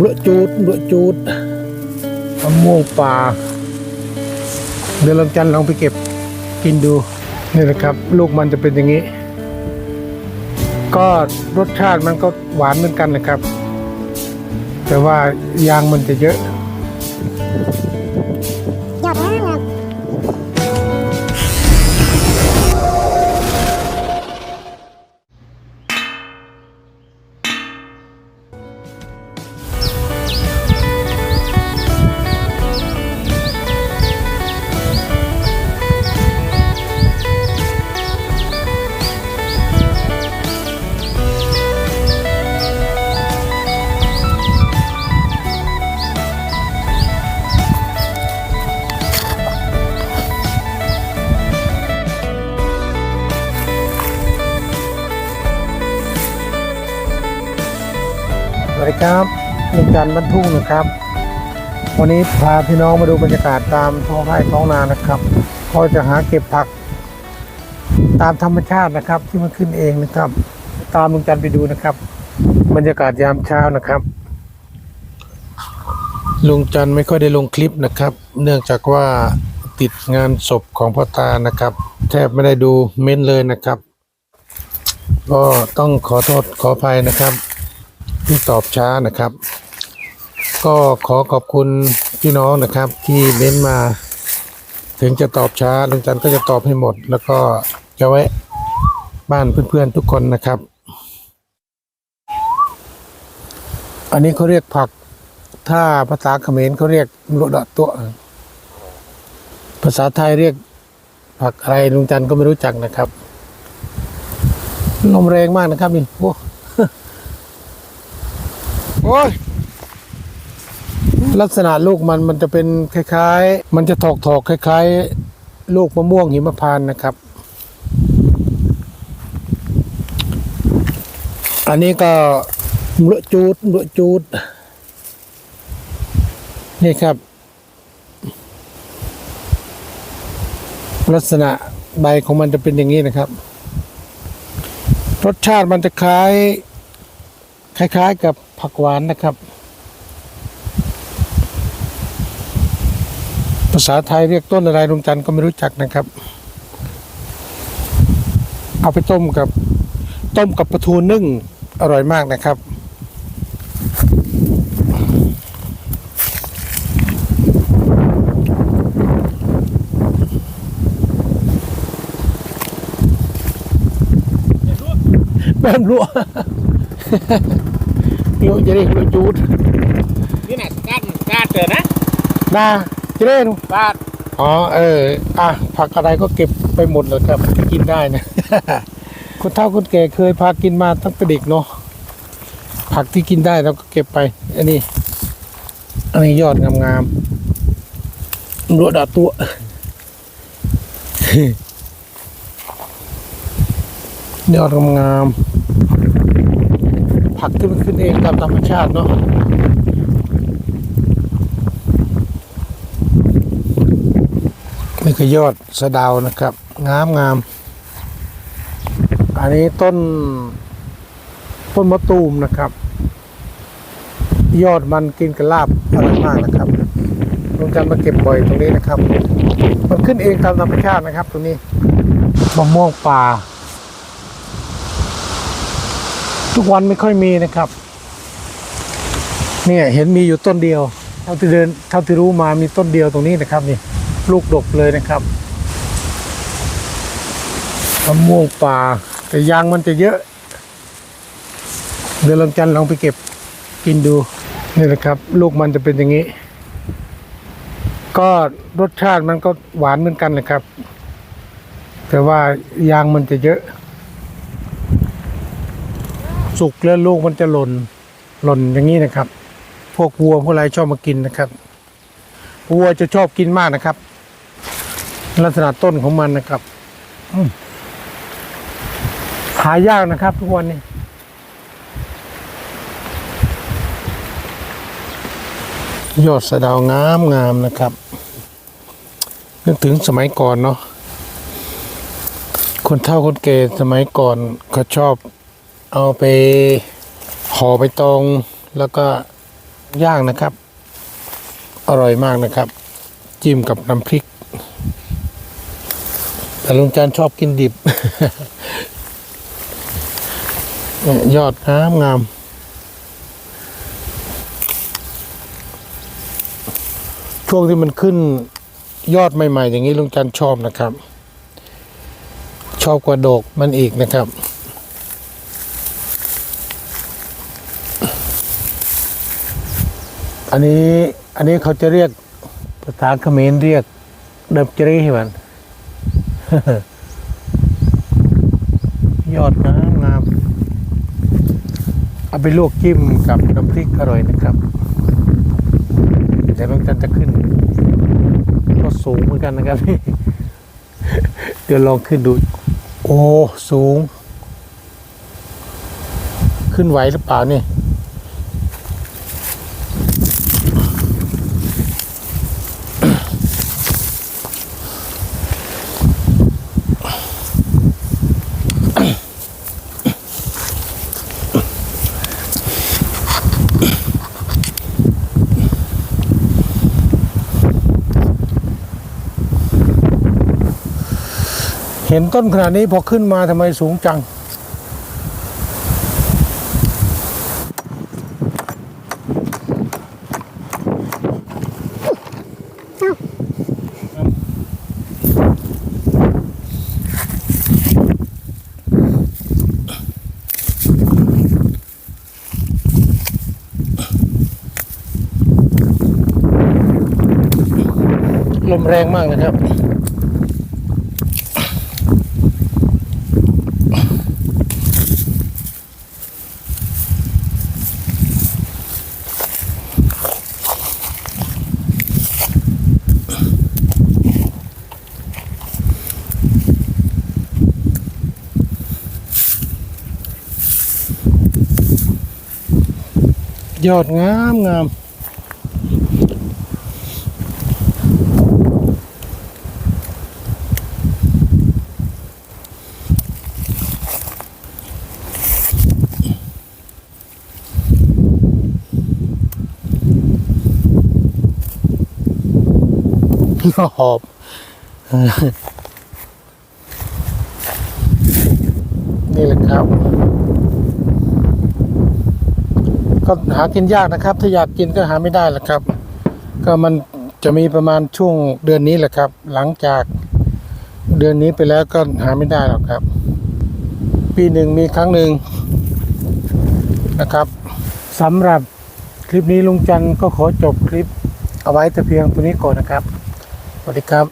มะจูดมะจูดมะม่วงป่า เดี๋ยวเราจันลองไปเก็บกินดูนี่นะครับ ลูกมันจะเป็นอย่างนี้ ก็รสชาติมันก็หวานเหมือนกันนะครับ แต่ว่ายางมันจะเยอะ ครับลุงจันทร์บรรทุ่งนะครับ วันนี้พาพี่น้องมาดูบรรยากาศตามท้องไร่ท้องนานะครับก็จะหาเก็บผัก ตามธรรมชาตินะครับ ที่มันขึ้นเองนะครับ ตามลุงจันไปดูนะครับ บรรยากาศยามเช้านะครับลุงจันไม่ค่อยได้ลงคลิปนะครับ เนื่องจากว่าติดงานศพของพ่อตานะครับ แทบไม่ได้ดูเม้นเลยนะครับ ก็ต้องขอโทษขออภัยนะครับ ที่ตอบช้านะครับ ก็ขอขอบคุณพี่น้องนะครับ ที่เม้นมา ถึงจะตอบช้าลุงจันก็จะตอบให้หมด แล้วก็จะไว้บ้านเพื่อนๆทุกคนนะครับ อันนี้เขาเรียกผัก ถ้าภาษาเขมรเขาเรียกมรุดะตัว ภาษาไทยเรียกผักอะไรลุงจันก็ไม่รู้จักนะครับลมแรงมากนะครับนี่โอ้ อ้ยลักษณะลูกมันมันจะเป็นคล้าย ๆ มันจะถอกถอกๆคล้าย ๆ ลูกมะม่วงหิมพานต์นะครับ อันนี้ก็มะจูดมะจูด นี่ครับ ลักษณะใบของมันจะเป็นอย่างนี้นะครับ รสชาติมันจะคล้าย คล้าย ๆ กับผักหวานนะครับ ภาษาไทยเรียกต้นอะไรลุงจันทร์ก็ไม่รู้จักนะครับ เอาไปต้มกับต้มกับปลาทูนึ่งอร่อยมากนะครับแม่นรัว รู้จะได้รู้จูดนี่น่ะก้านก้านเจอนะนาจะได้รู้ก้านอ๋อเอออะผักอะไรก็เก็บไปหมดเลยครับกินได้นะคนเฒ่าคนแก่เคยพากินมาตั้งแต่เด็กเนาะผักที่กินได้เราก็เก็บไป อันนี้ อันนี้ยอดงามๆรัวดาตัว ยอดงามๆ ผักที่มันขึ้นเองตามธรรมชาติเนาะนี่คือยอดสะดาวนะครับ งามงาม อันนี้ต้น ต้นมะตูมนะครับ ยอดมันกินกับลาบอร่อยมากนะครับลุงจันมาเก็บบ่อยตรงนี้นะครับ มันขึ้นเองตามธรรมชาตินะครับตรงนี้มะม่วงป่า ทุกวันไม่ค่อยมีนะครับ เนี่ยเห็นมีอยู่ต้นเดียว เท่าที่เดินเท่าที่รู้มามีต้นเดียวตรงนี้นะครับนี่ลูกดกเลยนะครับมะม่วงป่า แต่ยางมันจะเยอะ เดี๋ยวลองจันทร์ลองไปเก็บกินดูนี่นะครับ ลูกมันจะเป็นอย่างนี้ ก็รสชาติมันก็หวานเหมือนกันนะครับ แต่ว่ายางมันจะเยอะ สุกแล้วลูกมันจะหล่นหล่นอย่างนี้นะครับ พวกวัวพวกอะไรชอบมากินนะครับวัวจะชอบกินมากนะครับ ลักษณะต้นของมันนะครับหายากนะครับ ทุกวันนี้ยอดสะดาวงามงามนะครับนึกถึงสมัยก่อนเนาะคนเฒ่าคนแก่สมัยก่อนเขาชอบ เอาไปห่อไปตองแล้วก็ย่างนะครับ อร่อยมากนะครับ จิ้มกับน้ำพริก แต่ลุงจันชอบกินดิบ ยอดงามงามช่วงที่มันขึ้นยอดใหม่ ๆ อย่างนี้ลุงจันชอบนะครับ ชอบกว่าโดกมันอีกนะครับ อันนี้อันนี้เขาจะเรียกภาษาเขมรเรียกเดิมจรีให้มันยอดงามงามเอาไปลวกจิ้มกับน้ำพริกอร่อยนะครับเดี๋ยวลุงจันจะขึ้น ก็สูงเหมือนกันนะครับเดี๋ยวลองขึ้นดู โอ้ สูง ขึ้นไหวหรือเปล่านี่ เห็นต้นขนาดนี้พอขึ้นมาทำไมสูงจัง ลมแรงมากนะครับ ยอดงามงามหอบนี่แหละครับ ก็หากินยากนะครับ ถ้าอยากกินก็หาไม่ได้แหละครับ ก็มันจะมีประมาณช่วงเดือนนี้แหละครับ หลังจากเดือนนี้ไปแล้วก็หาไม่ได้หรอกครับ ปีหนึ่งมีครั้งหนึ่งนะครับสำหรับคลิปนี้ลุงจันก็ขอจบคลิปเอาไว้แต่เพียงตัวนี้ก่อนนะครับสวัสดีครับ